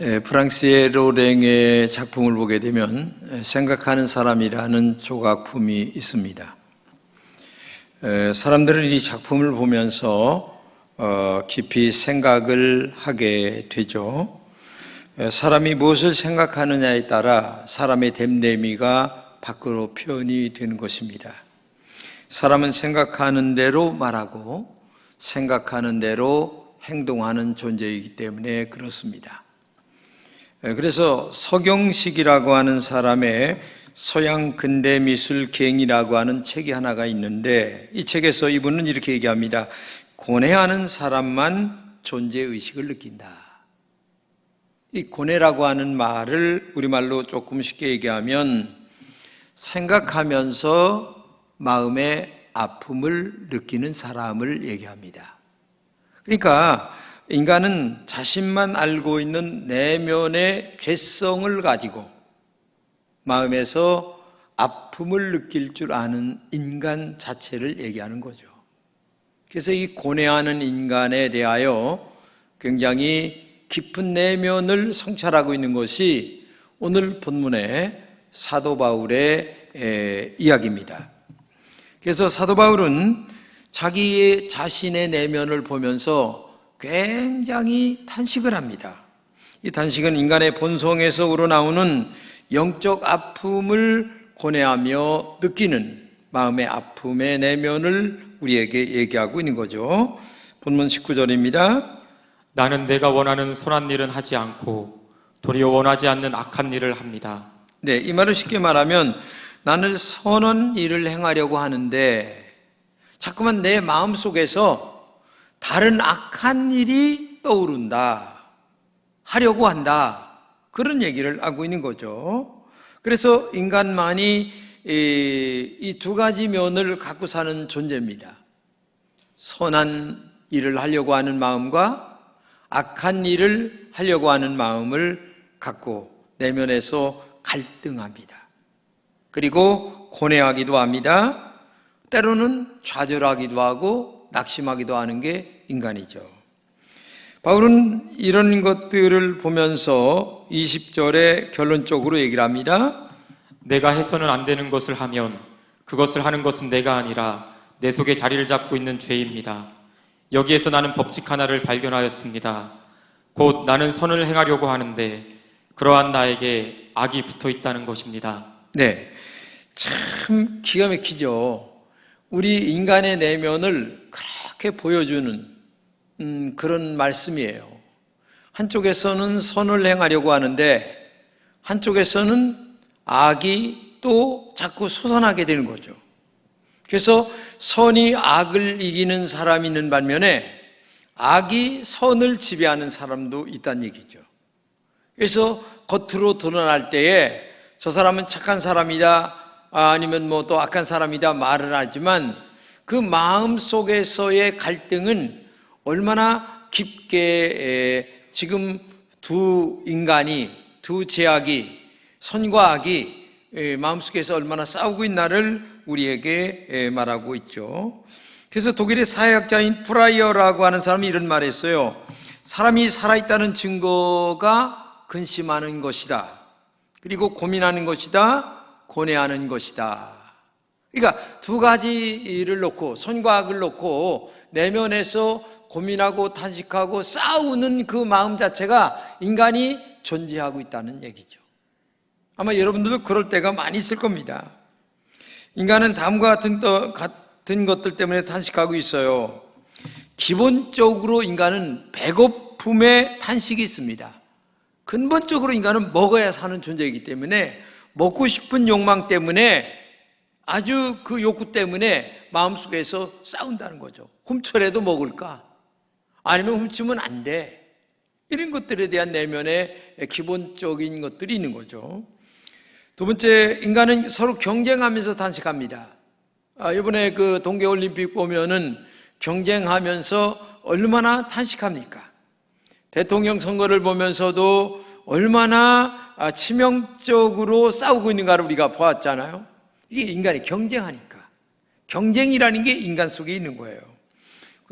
에, 프랑스의 로랭의 작품을 보게 되면 에, 생각하는 사람이라는 조각품이 있습니다. 에, 사람들은 이 작품을 보면서 어, 깊이 생각을 하게 되죠. 에, 사람이 무엇을 생각하느냐에 따라 사람의 됨됨이가 밖으로 표현이 되는 것입니다. 사람은 생각하는 대로 말하고 생각하는 대로 행동하는 존재이기 때문에 그렇습니다. 예, 그래서 서경식이라고 하는 사람의 서양 근대 미술 갱이라고 하는 책이 하나가 있는데 이 책에서 이분은 이렇게 얘기합니다. 고뇌하는 사람만 존재 의식을 느낀다. 이 고뇌라고 하는 말을 우리말로 조금 쉽게 얘기하면 생각하면서 마음의 아픔을 느끼는 사람을 얘기합니다. 그러니까 인간은 자신만 알고 있는 내면의 죄성을 가지고 마음에서 아픔을 느낄 줄 아는 인간 자체를 얘기하는 거죠. 그래서 이 고뇌하는 인간에 대하여 굉장히 깊은 내면을 성찰하고 있는 것이 오늘 본문의 사도 바울의 에, 이야기입니다. 그래서 사도 바울은 자기의 자신의 내면을 보면서 굉장히 탄식을 합니다. 이 탄식은 인간의 본성에서 우러나오는 영적 아픔을 고뇌하며 느끼는 마음의 아픔의 내면을 우리에게 얘기하고 있는 거죠. 본문 19절입니다. 나는 내가 원하는 선한 일은 하지 않고 도리어 원하지 않는 악한 일을 합니다. 네, 이 말을 쉽게 말하면 나는 선한 일을 행하려고 하는데 자꾸만 내 마음 속에서 다른 악한 일이 떠오른다. 하려고 한다. 그런 얘기를 하고 있는 거죠. 그래서 인간만이 이 두 가지 면을 갖고 사는 존재입니다. 선한 일을 하려고 하는 마음과 악한 일을 하려고 하는 마음을 갖고 내면에서 갈등합니다. 그리고 고뇌하기도 합니다. 때로는 좌절하기도 하고 낙심하기도 하는 게 인간이죠. 바울은 이런 것들을 보면서 20절에 결론적으로 얘기를 합니다. 내가 해서는 안 되는 것을 하면 그것을 하는 것은 내가 아니라 내 속에 자리를 잡고 있는 죄입니다. 여기에서 나는 법칙 하나를 발견하였습니다. 곧 나는 선을 행하려고 하는데 그러한 나에게 악이 붙어 있다는 것입니다. 네. 참 기가 막히죠. 우리 인간의 내면을 그렇게 보여주는 음, 그런 말씀이에요. 한쪽에서는 선을 행하려고 하는데 한쪽에서는 악이 또 자꾸 솟아나게 되는 거죠. 그래서 선이 악을 이기는 사람이 있는 반면에 악이 선을 지배하는 사람도 있다는 얘기죠. 그래서 겉으로 드러날 때에 저 사람은 착한 사람이다, 아니면 뭐 또 악한 사람이다 말을 하지만 그 마음 속에서의 갈등은 얼마나 깊게 지금 두 인간이, 두 제약이, 선과 악이 마음속에서 얼마나 싸우고 있나를 우리에게 말하고 있죠. 그래서 독일의 사회학자인 프라이어라고 하는 사람이 이런 말을 했어요. 사람이 살아있다는 증거가 근심하는 것이다. 그리고 고민하는 것이다. 고뇌하는 것이다. 그러니까 두 가지를 놓고 선과 악을 놓고 내면에서 고민하고 탄식하고 싸우는 그 마음 자체가 인간이 존재하고 있다는 얘기죠. 아마 여러분들도 그럴 때가 많이 있을 겁니다. 인간은 다음과 같은, 같은 것들 때문에 탄식하고 있어요. 기본적으로 인간은 배고픔에 탄식이 있습니다. 근본적으로 인간은 먹어야 사는 존재이기 때문에 먹고 싶은 욕망 때문에 아주 그 욕구 때문에 마음속에서 싸운다는 거죠. 훔쳐라도 먹을까? 아니면 훔치면 안 돼. 이런 것들에 대한 내면의 기본적인 것들이 있는 거죠. 두 번째, 인간은 서로 경쟁하면서 탄식합니다. 아, 이번에 그 동계올림픽 보면은 경쟁하면서 얼마나 탄식합니까? 대통령 선거를 보면서도 얼마나 아, 치명적으로 싸우고 있는가를 우리가 보았잖아요. 이게 인간이 경쟁하니까. 경쟁이라는 게 인간 속에 있는 거예요.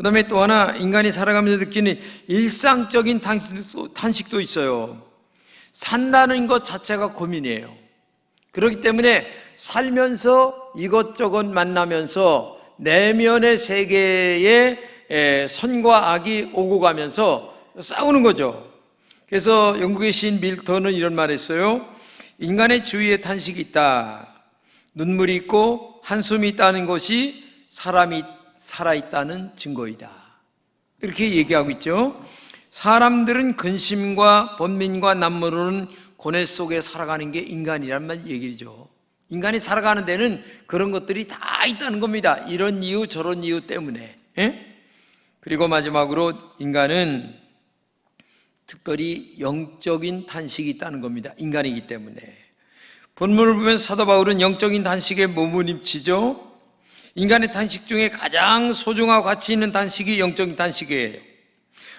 그 다음에 또 하나 인간이 살아가면서 느끼는 일상적인 탄식도, 탄식도 있어요. 산다는 것 자체가 고민이에요. 그렇기 때문에 살면서 이것저것 만나면서 내면의 세계에 에, 선과 악이 오고 가면서 싸우는 거죠. 그래서 영국의 시인 밀턴은 이런 말을 했어요. 인간의 주위에 탄식이 있다. 눈물이 있고 한숨이 있다는 것이 사람이 살아있다는 증거이다. 이렇게 얘기하고 있죠. 사람들은 근심과 번민과 남모르는 고뇌 속에 살아가는 게 인간이란 말 얘기죠. 인간이 살아가는 데는 그런 것들이 다 있다는 겁니다. 이런 이유 저런 이유 때문에. 예? 그리고 마지막으로 인간은 특별히 영적인 탄식이 있다는 겁니다. 인간이기 때문에. 본문을 보면 사도 바울은 영적인 단식에 몸을 입치죠. 인간의 단식 중에 가장 소중하고 가치 있는 단식이 영적인 단식이에요.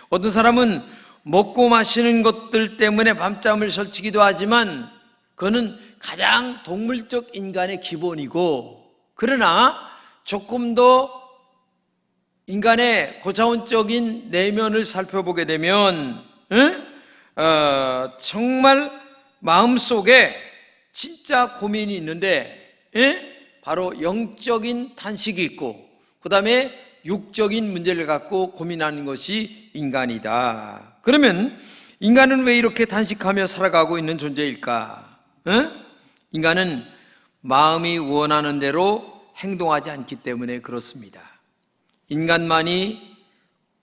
어떤 사람은 먹고 마시는 것들 때문에 밤잠을 설치기도 하지만 그거는 가장 동물적 인간의 기본이고 그러나 조금 더 인간의 고차원적인 내면을 살펴보게 되면 응? 어, 정말 마음속에 진짜 고민이 있는데 예? 바로 영적인 탄식이 있고 그 다음에 육적인 문제를 갖고 고민하는 것이 인간이다. 그러면 인간은 왜 이렇게 탄식하며 살아가고 있는 존재일까? 예? 인간은 마음이 원하는 대로 행동하지 않기 때문에 그렇습니다. 인간만이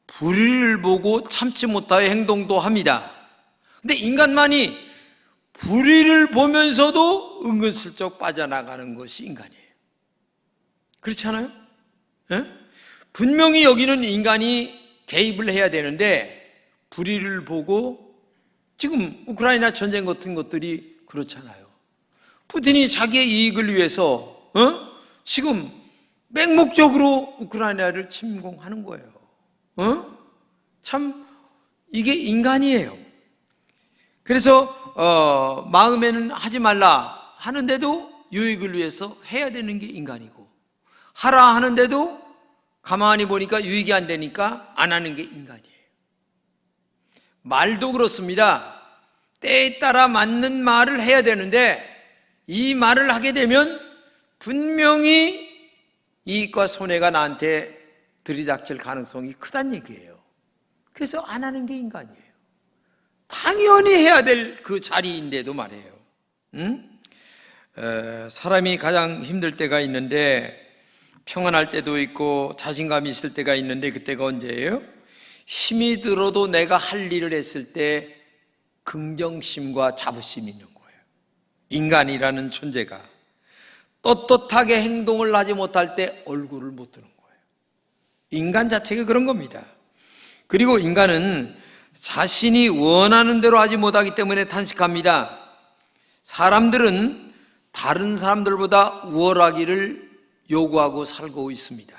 불의를 보고 참지 못하여 행동도 합니다. 근데 인간만이 불의를 보면서도 은근슬쩍 빠져나가는 것이 인간이에요. 그렇지 않아요? 예? 분명히 여기는 인간이 개입을 해야 되는데 불의를 보고 지금 우크라이나 전쟁 같은 것들이 그렇잖아요. 푸틴이 자기의 이익을 위해서 어? 지금 맹목적으로 우크라이나를 침공하는 거예요. 어? 참 이게 인간이에요. 그래서 어, 마음에는 하지 말라 하는데도 유익을 위해서 해야 되는 게 인간이고 하라 하는데도 가만히 보니까 유익이 안 되니까 안 하는 게 인간이에요. 말도 그렇습니다. 때에 따라 맞는 말을 해야 되는데 이 말을 하게 되면 분명히 이익과 손해가 나한테 들이닥칠 가능성이 크다는 얘기예요. 그래서 안 하는 게 인간이에요. 당연히 해야 될 그 자리인데도 말이에요. 응? 에, 사람이 가장 힘들 때가 있는데 평안할 때도 있고 자신감이 있을 때가 있는데 그때가 언제예요? 힘이 들어도 내가 할 일을 했을 때 긍정심과 자부심이 있는 거예요. 인간이라는 존재가 떳떳하게 행동을 하지 못할 때 얼굴을 못 드는 거예요. 인간 자체가 그런 겁니다. 그리고 인간은 자신이 원하는 대로 하지 못하기 때문에 탄식합니다. 사람들은 다른 사람들보다 우월하기를 요구하고 살고 있습니다.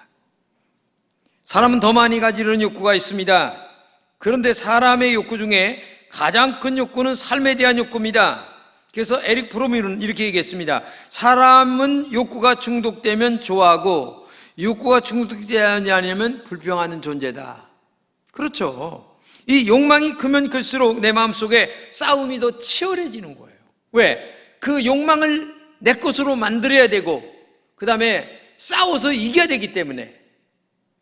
사람은 더 많이 가지려는 욕구가 있습니다. 그런데 사람의 욕구 중에 가장 큰 욕구는 삶에 대한 욕구입니다. 그래서 에릭 프로미는 이렇게 얘기했습니다. 사람은 욕구가 중독되면 좋아하고 욕구가 중독되지 않으면 불평하는 존재다. 그렇죠. 이 욕망이 크면 클수록 내 마음속에 싸움이 더 치열해지는 거예요. 왜? 그 욕망을 내 것으로 만들어야 되고 그 다음에 싸워서 이겨야 되기 때문에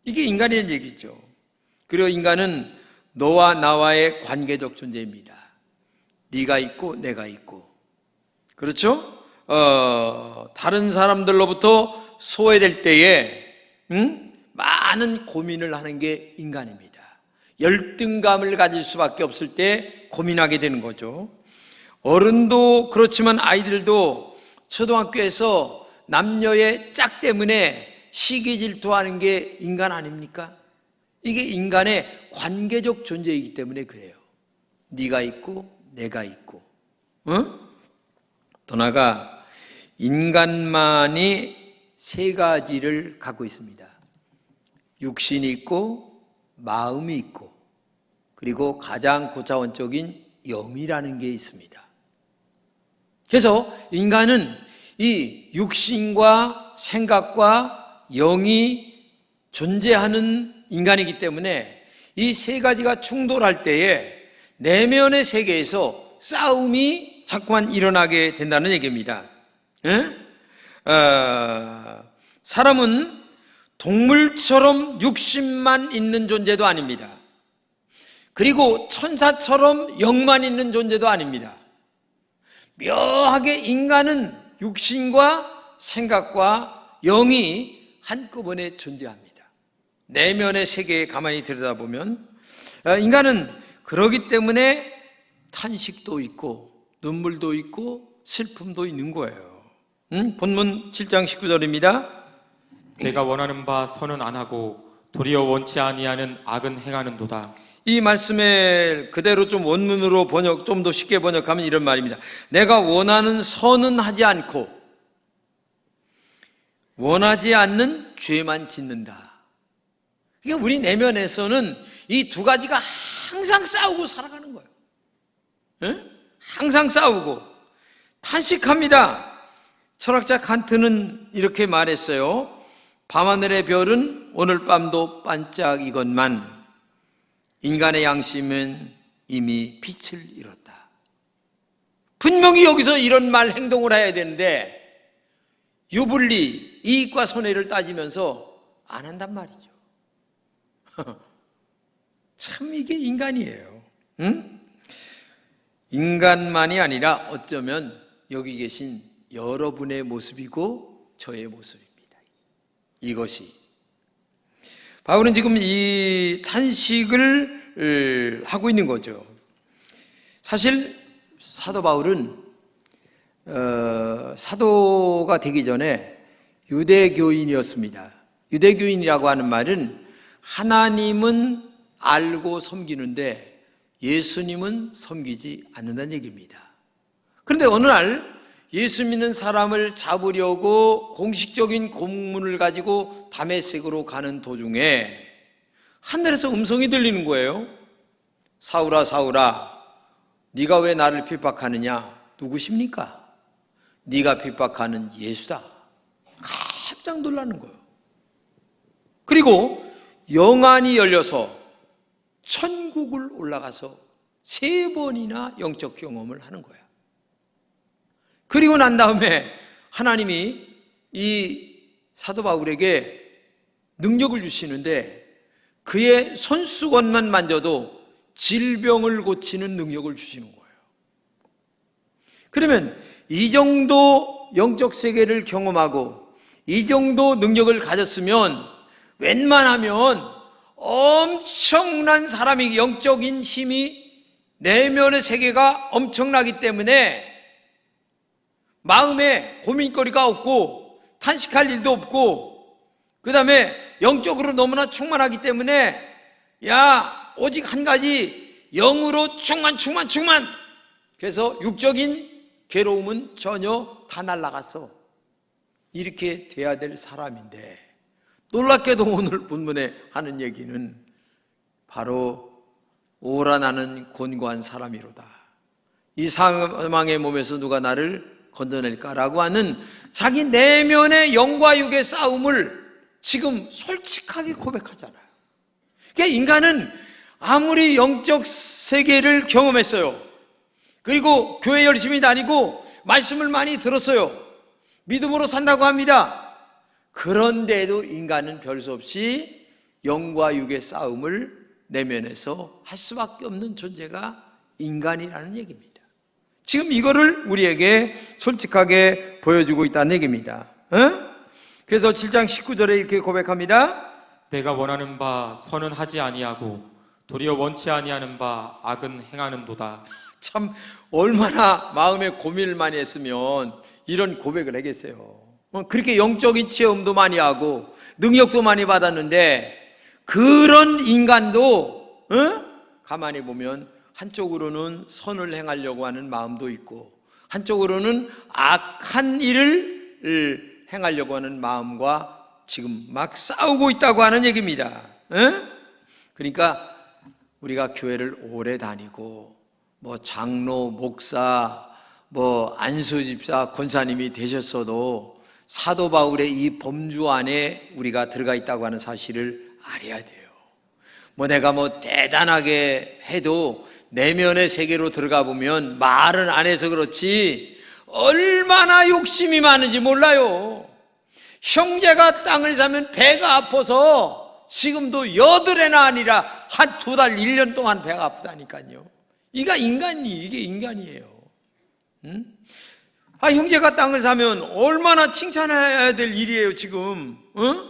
이게 인간이라는 얘기죠. 그리고 인간은 너와 나와의 관계적 존재입니다. 네가 있고 내가 있고 그렇죠? 어, 다른 사람들로부터 소외될 때에 음? 많은 고민을 하는 게 인간입니다. 열등감을 가질 수밖에 없을 때 고민하게 되는 거죠. 어른도 그렇지만 아이들도 초등학교에서 남녀의 짝 때문에 시기 질투하는 게 인간 아닙니까? 이게 인간의 관계적 존재이기 때문에 그래요. 네가 있고 내가 있고. 어? 더 나아가 인간만이 세 가지를 갖고 있습니다. 육신이 있고 마음이 있고 그리고 가장 고차원적인 영이라는 게 있습니다. 그래서 인간은 이 육신과 생각과 영이 존재하는 인간이기 때문에 이 세 가지가 충돌할 때에 내면의 세계에서 싸움이 자꾸만 일어나게 된다는 얘기입니다. 예? 어, 사람은 동물처럼 육신만 있는 존재도 아닙니다. 그리고 천사처럼 영만 있는 존재도 아닙니다. 묘하게 인간은 육신과 생각과 영이 한꺼번에 존재합니다. 내면의 세계에 가만히 들여다보면 어, 인간은 그러기 때문에 탄식도 있고 눈물도 있고 슬픔도 있는 거예요. 음? 본문 7장 19절입니다. 내가 원하는 바 선은 안 하고 도리어 원치 아니하는 악은 행하는도다. 이 말씀을 그대로 좀 원문으로 번역, 좀 더 쉽게 번역하면 이런 말입니다. 내가 원하는 선은 하지 않고 원하지 않는 죄만 짓는다. 그러니까 우리 내면에서는 이 두 가지가 항상 싸우고 살아가는 거예요. 예? 항상 싸우고 탄식합니다. 철학자 칸트는 이렇게 말했어요. 밤하늘의 별은 오늘 밤도 반짝이건만 인간의 양심은 이미 빛을 잃었다. 분명히 여기서 이런 말 행동을 해야 되는데 유불리 이익과 손해를 따지면서 안 한단 말이죠. 참 이게 인간이에요. 응? 인간만이 아니라 어쩌면 여기 계신 여러분의 모습이고 저의 모습입니다. 이것이 바울은 지금 이 탄식을 하고 있는 거죠. 사실 사도 바울은 어, 사도가 되기 전에 유대교인이었습니다. 유대교인이라고 하는 말은 하나님은 알고 섬기는데 예수님은 섬기지 않는다는 얘기입니다. 그런데 어느 날 예수 믿는 사람을 잡으려고 공식적인 공문을 가지고 다메섹으로 가는 도중에 하늘에서 음성이 들리는 거예요. 사울아 사울아 네가 왜 나를 핍박하느냐? 누구십니까? 네가 핍박하는 예수다. 깜짝 놀라는 거예요. 그리고 영안이 열려서 천국을 올라가서 세 번이나 영적 경험을 하는 거야. 그리고 난 다음에 하나님이 이 사도 바울에게 능력을 주시는데 그의 손수건만 만져도 질병을 고치는 능력을 주시는 거예요. 그러면 이 정도 영적 세계를 경험하고 이 정도 능력을 가졌으면 웬만하면 엄청난 사람이 영적인 힘이 내면의 세계가 엄청나기 때문에 마음에 고민거리가 없고 탄식할 일도 없고 그 다음에 영적으로 너무나 충만하기 때문에 야 오직 한 가지 영으로 충만 충만 충만. 그래서 육적인 괴로움은 전혀 다 날라갔어 이렇게 돼야 될 사람인데 놀랍게도 오늘 본문에 하는 얘기는 바로 오라 나는 곤고한 사람이로다. 이 사망의 몸에서 누가 나를 건져낼까라고 하는 자기 내면의 영과 육의 싸움을 지금 솔직하게 고백하잖아요. 그러니까 인간은 아무리 영적 세계를 경험했어요. 그리고 교회 열심히 다니고 말씀을 많이 들었어요. 믿음으로 산다고 합니다. 그런데도 인간은 별 수 없이 영과 육의 싸움을 내면에서 할 수밖에 없는 존재가 인간이라는 얘기입니다. 지금 이거를 우리에게 솔직하게 보여주고 있다는 얘기입니다. 어? 그래서 7장 19절에 이렇게 고백합니다. 내가 원하는 바 선은 하지 아니하고 도리어 원치 아니하는 바 악은 행하는도다. 참 얼마나 마음에 고민을 많이 했으면 이런 고백을 하겠어요. 어, 그렇게 영적인 체험도 많이 하고 능력도 많이 받았는데 그런 인간도 어? 가만히 보면 한쪽으로는 선을 행하려고 하는 마음도 있고 한쪽으로는 악한 일을 행하려고 하는 마음과 지금 막 싸우고 있다고 하는 얘기입니다. 어? 그러니까 우리가 교회를 오래 다니고 뭐 장로, 목사, 뭐 안수 집사, 권사님이 되셨어도 사도 바울의 이 범주 안에 우리가 들어가 있다고 하는 사실을 알아야 돼요. 뭐 내가 뭐 대단하게 해도 내면의 세계로 들어가 보면 말은 안 해서 그렇지 얼마나 욕심이 많은지 몰라요. 형제가 땅을 사면 배가 아파서 지금도 여드레나 아니라 한 두 달, 일 년 동안 배가 아프다니까요. 이가 인간이, 이게 인간이에요. 응? 아, 형제가 땅을 사면 얼마나 칭찬해야 될 일이에요, 지금. 응? 아우,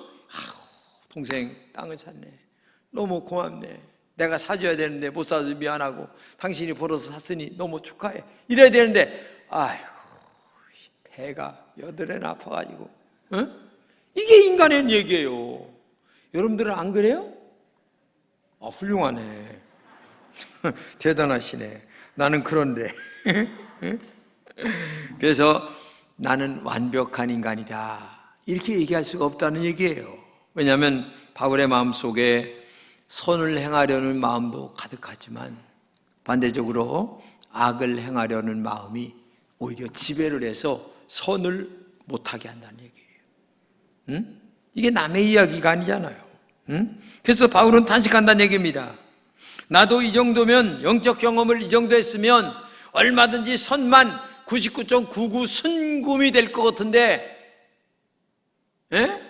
동생, 땅을 샀네. 너무 고맙네. 내가 사줘야 되는데 못 사줘서 미안하고 당신이 벌어서 샀으니 너무 축하해. 이래야 되는데, 아휴, 배가 여드레나 아파가지고. 응? 이게 인간의 얘기예요. 여러분들은 안 그래요? 아, 훌륭하네. 대단하시네. 나는 그런데. 그래서 나는 완벽한 인간이다. 이렇게 얘기할 수가 없다는 얘기예요. 왜냐하면 바울의 마음 속에 선을 행하려는 마음도 가득하지만 반대적으로 악을 행하려는 마음이 오히려 지배를 해서 선을 못하게 한다는 얘기예요. 응? 이게 남의 이야기가 아니잖아요. 응? 그래서 바울은 탄식한다는 얘기입니다. 나도 이 정도면 영적 경험을 이 정도 했으면 얼마든지 선만 99.99 순금이 될 것 같은데, 예?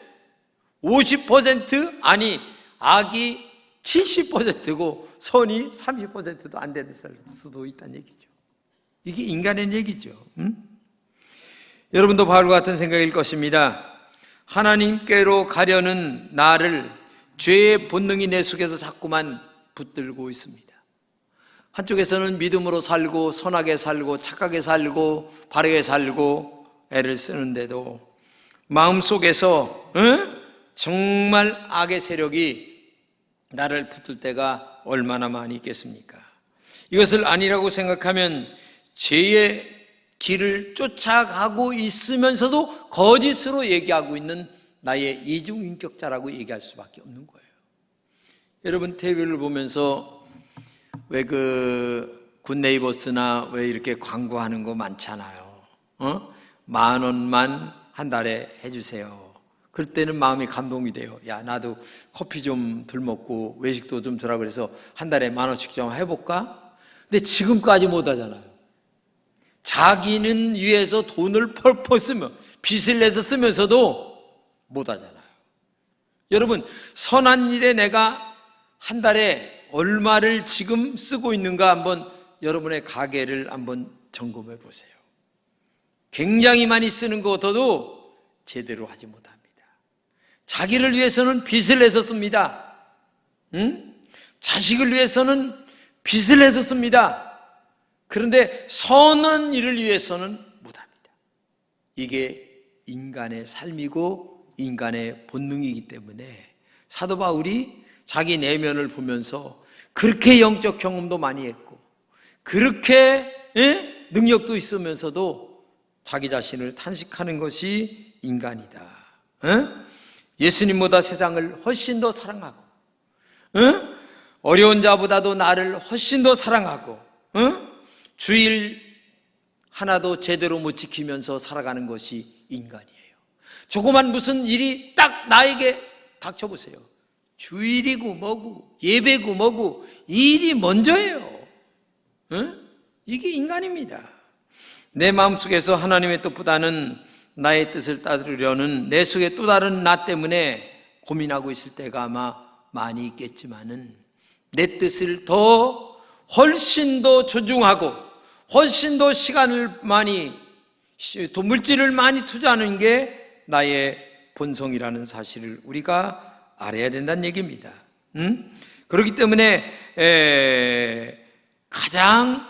50% 아니 악이 70%고 선이 30%도 안 되는 수도 있다는 얘기죠. 이게 인간의 얘기죠. 응? 여러분도 바울과 같은 생각일 것입니다. 하나님께로 가려는 나를 죄의 본능이 내 속에서 자꾸만 붙들고 있습니다. 한쪽에서는 믿음으로 살고 선하게 살고 착하게 살고 바르게 살고 애를 쓰는데도 마음속에서 응? 정말 악의 세력이 나를 붙들 때가 얼마나 많이 있겠습니까? 이것을 아니라고 생각하면 죄의 길을 쫓아가고 있으면서도 거짓으로 얘기하고 있는 나의 이중인격자라고 얘기할 수밖에 없는 거예요. 여러분 TV를 보면서 왜 그 굿네이버스나 왜 이렇게 광고하는 거 많잖아요. 어? 만 원만 한 달에 해주세요. 그럴 때는 마음이 감동이 돼요. 야 나도 커피 좀 덜 먹고 외식도 좀 덜하고 그래서 한 달에 만 원씩 좀 해볼까? 근데 지금까지 못 하잖아요. 자기는 위해서 돈을 펄펄 쓰며 빚을 내서 쓰면서도 못 하잖아요. 여러분 선한 일에 내가 한 달에 얼마를 지금 쓰고 있는가 한번 여러분의 가계를 한번 점검해 보세요. 굉장히 많이 쓰는 것 같아도 제대로 하지 못합니다. 자기를 위해서는 빚을 내서 씁니다. 응? 자식을 위해서는 빚을 내서 씁니다. 그런데 선한 일을 위해서는 못합니다. 이게 인간의 삶이고 인간의 본능이기 때문에 사도 바울이 자기 내면을 보면서 그렇게 영적 경험도 많이 했고 그렇게 예? 능력도 있으면서도 자기 자신을 탄식하는 것이 인간이다. 예? 예수님보다 세상을 훨씬 더 사랑하고 예? 어려운 자보다도 나를 훨씬 더 사랑하고 예? 주일 하나도 제대로 못 지키면서 살아가는 것이 인간이에요. 조그만 무슨 일이 딱 나에게 닥쳐보세요. 주일이고 뭐고 예배고 뭐고 일이 먼저예요. 응? 이게 인간입니다. 내 마음속에서 하나님의 뜻보다는 나의 뜻을 따르려는 내 속에 또 다른 나 때문에 고민하고 있을 때가 아마 많이 있겠지만은 내 뜻을 더 훨씬 더 존중하고 훨씬 더 시간을 많이 또 물질을 많이 투자하는 게 나의 본성이라는 사실을 우리가 알아야 된다는 얘기입니다. 음? 그렇기 때문에 에, 가장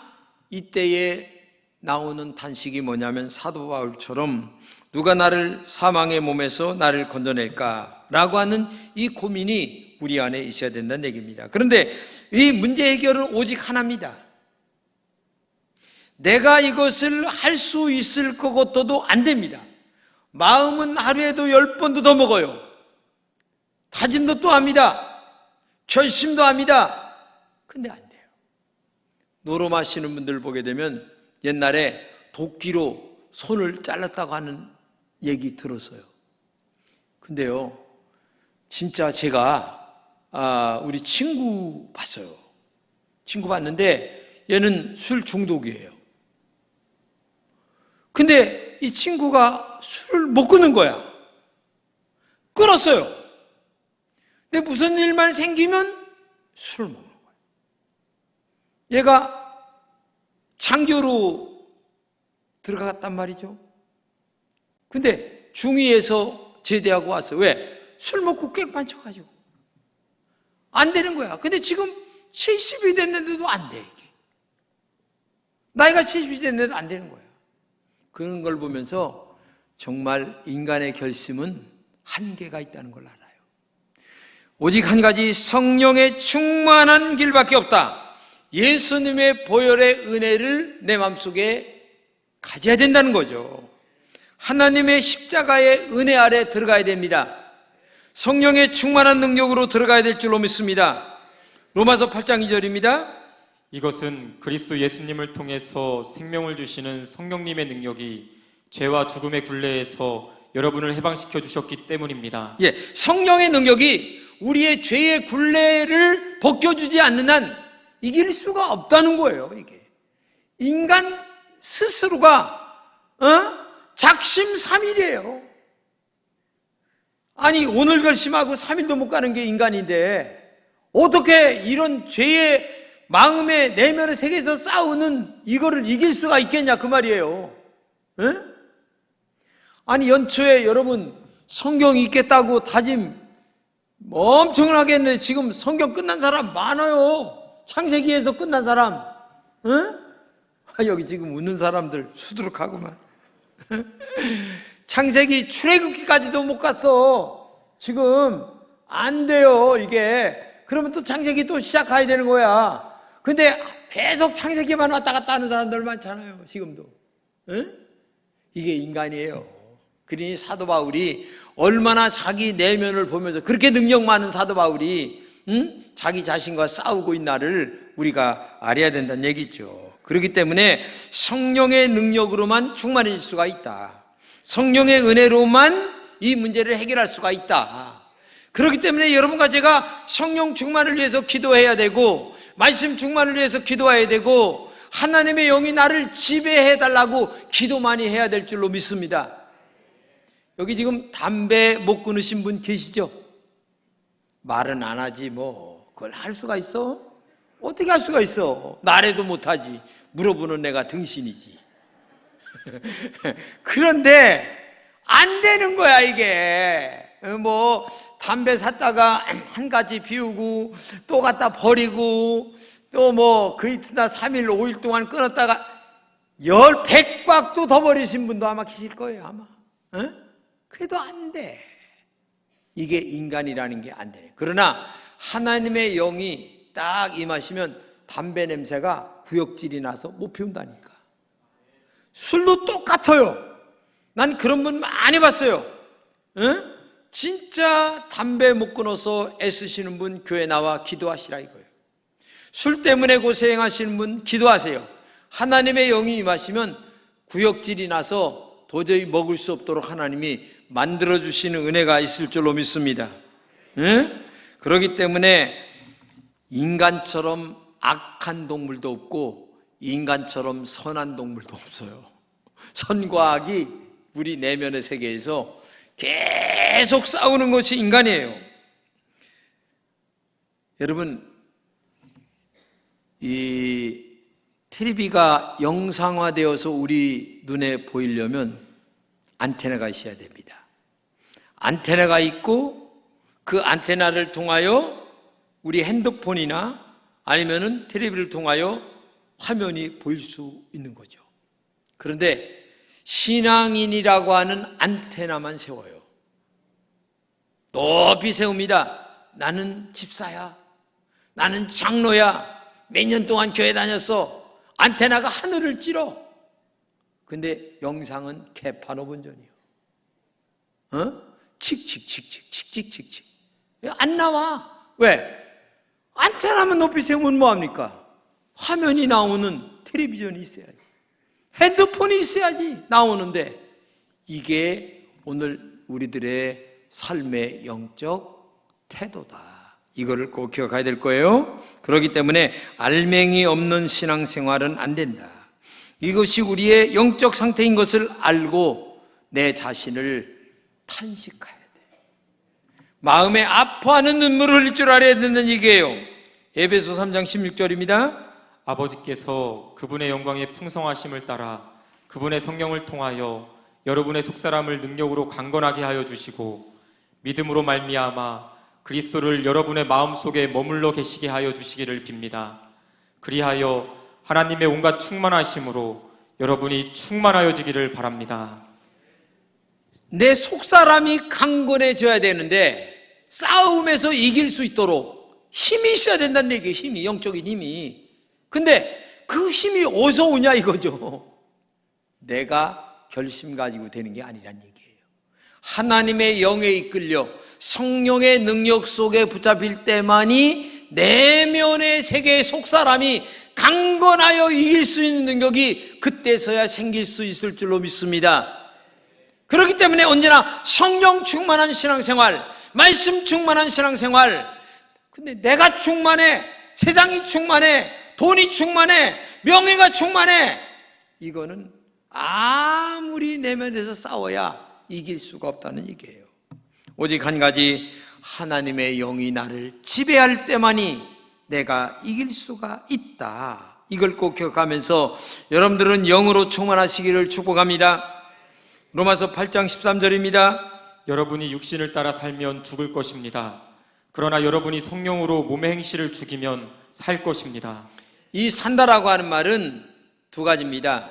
이때에 나오는 탄식이 뭐냐면 사도 바울처럼 누가 나를 사망의 몸에서 나를 건져낼까라고 하는 이 고민이 우리 안에 있어야 된다는 얘기입니다. 그런데 이 문제 해결은 오직 하나입니다. 내가 이것을 할 수 있을 것 같아도 안 됩니다. 마음은 하루에도 열 번도 더 먹어요. 다짐도 또 합니다. 결심도 합니다. 근데 안 돼요. 노로 마시는 분들 보게 되면 옛날에 도끼로 손을 잘랐다고 하는 얘기 들었어요. 근데요, 진짜 제가 아, 우리 친구 봤어요. 친구 봤는데 얘는 술 중독이에요. 근데 이 친구가 술을 못 끊는 거야. 끊었어요. 근데 무슨 일만 생기면 술을 먹는 거야. 얘가 장교로 들어갔단 말이죠. 근데 중위에서 제대하고 왔어요. 왜? 술 먹고 깽판 쳐가지고. 안 되는 거야. 근데 지금 70이 됐는데도 안 돼, 이게. 나이가 70이 됐는데도 안 되는 거야. 그런 걸 보면서 정말 인간의 결심은 한계가 있다는 걸 알아요. 오직 한 가지 성령의 충만한 길밖에 없다. 예수님의 보혈의 은혜를 내 마음속에 가져야 된다는 거죠. 하나님의 십자가의 은혜 아래 들어가야 됩니다. 성령의 충만한 능력으로 들어가야 될 줄로 믿습니다. 로마서 8장 2절입니다. 이것은 그리스도 예수님을 통해서 생명을 주시는 성령님의 능력이 죄와 죽음의 굴레에서 여러분을 해방시켜 주셨기 때문입니다. 예, 성령의 능력이 우리의 죄의 굴레를 벗겨주지 않는 한 이길 수가 없다는 거예요, 이게. 인간 스스로가, 어? 작심삼일이에요. 아니, 오늘 결심하고 3일도 못 가는 게 인간인데, 어떻게 이런 죄의 마음의 내면의 세계에서 싸우는 이거를 이길 수가 있겠냐, 그 말이에요. 예? 아니, 연초에 여러분, 성경 읽겠다고 다짐 엄청나게 했는데 지금 성경 끝난 사람 많아요. 창세기에서 끝난 사람. 응? 아, 여기 지금 웃는 사람들 수두룩하구만. 창세기 출애굽기까지도 못 갔어. 지금 안 돼요, 이게. 그러면 또 창세기 또 시작해야 되는 거야. 근데 계속 창세기만 왔다 갔다 하는 사람들 많잖아요, 지금도. 응? 이게 인간이에요. 그러니 사도 바울이 얼마나 자기 내면을 보면서 그렇게 능력 많은 사도 바울이 응? 자기 자신과 싸우고 있나를 우리가 알아야 된다는 얘기죠. 그렇기 때문에 성령의 능력으로만 충만해질 수가 있다. 성령의 은혜로만 이 문제를 해결할 수가 있다. 그렇기 때문에 여러분과 제가 성령 충만을 위해서 기도해야 되고 말씀 충만을 위해서 기도해야 되고 하나님의 영이 나를 지배해 달라고 기도 많이 해야 될 줄로 믿습니다. 여기 지금 담배 못 끊으신 분 계시죠? 말은 안 하지 뭐 그걸 할 수가 있어? 어떻게 할 수가 있어? 나래도 못하지 물어보는 내가 등신이지 그런데 안 되는 거야 이게 뭐 담배 샀다가 한 가지 비우고 또 갖다 버리고 또 뭐 그 이튿날 3일 5일 동안 끊었다가 열 백 곽도 더 버리신 분도 아마 계실 거예요 아마 어? 그래도 안 돼. 이게 인간이라는 게 안 되네. 그러나 하나님의 영이 딱 임하시면 담배 냄새가 구역질이 나서 못 피운다니까. 술도 똑같아요. 난 그런 분 많이 봤어요. 응? 진짜 담배 못 끊어서 애쓰시는 분 교회 나와 기도하시라 이거예요. 술 때문에 고생하시는 분 기도하세요. 하나님의 영이 임하시면 구역질이 나서 도저히 먹을 수 없도록 하나님이 만들어 주시는 은혜가 있을 줄로 믿습니다. 응? 그렇기 때문에 인간처럼 악한 동물도 없고 인간처럼 선한 동물도 없어요. 선과 악이 우리 내면의 세계에서 계속 싸우는 것이 인간이에요. 여러분, 이 텔레비가 영상화되어서 우리 눈에 보이려면 안테나가 있어야 됩니다. 안테나가 있고 그 안테나를 통하여 우리 핸드폰이나 아니면은 텔레비를 통하여 화면이 보일 수 있는 거죠. 그런데 신앙인이라고 하는 안테나만 세워요. 높이 세웁니다. 나는 집사야. 나는 장로야. 몇 년 동안 교회 다녔어. 안테나가 하늘을 찌러. 근데 영상은 개판 5분 전이요. 어? 칙칙칙칙 칙칙칙칙. 안 나와. 왜? 안테나만 높이 세우면 뭐합니까? 화면이 나오는 텔레비전이 있어야지. 핸드폰이 있어야지 나오는데 이게 오늘 우리들의 삶의 영적 태도다. 이거를 꼭 기억해야 될 거예요. 그렇기 때문에 알맹이 없는 신앙생활은 안 된다. 이것이 우리의 영적 상태인 것을 알고 내 자신을 돼. 마음에 아파하는 눈물을 흘릴 줄 알아야 된다는 얘기예요. 에베소 3장 16절입니다. 아버지께서 그분의 영광의 풍성하심을 따라 그분의 성령을 통하여 여러분의 속사람을 능력으로 강건하게 하여 주시고 믿음으로 말미암아 그리스도를 여러분의 마음속에 머물러 계시게 하여 주시기를 빕니다. 그리하여 하나님의 온갖 충만하심으로 여러분이 충만하여지기를 바랍니다. 내 속사람이 강건해져야 되는데 싸움에서 이길 수 있도록 힘이 있어야 된다는 얘기예요. 힘이 영적인 힘이. 근데 그 힘이 어디서 오냐 이거죠. 내가 결심 가지고 되는 게 아니란 얘기예요. 하나님의 영에 이끌려 성령의 능력 속에 붙잡힐 때만이 내면의 세계의 속사람이 강건하여 이길 수 있는 능력이 그때서야 생길 수 있을 줄로 믿습니다. 그렇기 때문에 언제나 성령 충만한 신앙생활, 말씀 충만한 신앙생활. 근데 내가 충만해, 세상이 충만해, 돈이 충만해, 명예가 충만해. 이거는 아무리 내면에서 싸워야 이길 수가 없다는 얘기예요. 오직 한 가지 하나님의 영이 나를 지배할 때만이 내가 이길 수가 있다. 이걸 꼭 기억하면서 여러분들은 영으로 충만하시기를 축복합니다. 로마서 8장 13절입니다. 여러분이 육신을 따라 살면 죽을 것입니다. 그러나 여러분이 성령으로 몸의 행실을 죽이면 살 것입니다. 이 산다라고 하는 말은 두 가지입니다.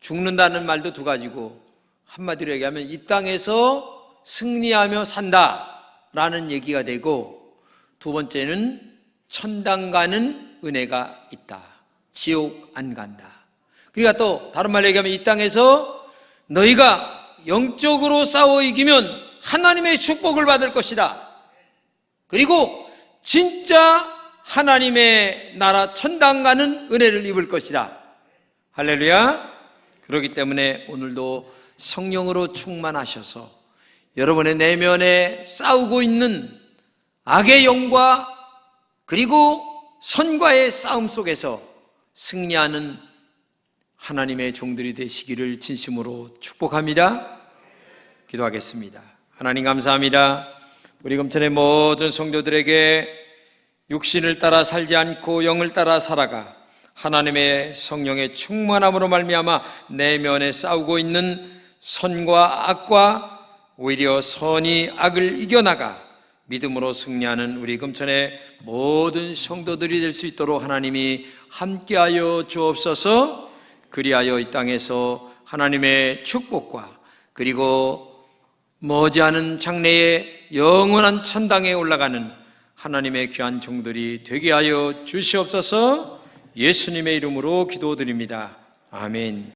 죽는다는 말도 두 가지고 한마디로 얘기하면 이 땅에서 승리하며 산다라는 얘기가 되고 두 번째는 천당 가는 은혜가 있다. 지옥 안 간다. 그러니까 또 다른 말로 얘기하면 이 땅에서 너희가 영적으로 싸워 이기면 하나님의 축복을 받을 것이다. 그리고 진짜 하나님의 나라 천당 가는 은혜를 입을 것이다. 할렐루야. 그렇기 때문에 오늘도 성령으로 충만하셔서 여러분의 내면에 싸우고 있는 악의 영과 그리고 선과의 싸움 속에서 승리하는 하나님의 종들이 되시기를 진심으로 축복합니다. 기도하겠습니다. 하나님 감사합니다. 우리 금천의 모든 성도들에게 육신을 따라 살지 않고 영을 따라 살아가 하나님의 성령의 충만함으로 말미암아 내면에 싸우고 있는 선과 악과 오히려 선이 악을 이겨나가 믿음으로 승리하는 우리 금천의 모든 성도들이 될 수 있도록 하나님이 함께하여 주옵소서 그리하여 이 땅에서 하나님의 축복과 그리고 머지않은 장래의 영원한 천당에 올라가는 하나님의 귀한 종들이 되게 하여 주시옵소서 예수님의 이름으로 기도드립니다. 아멘.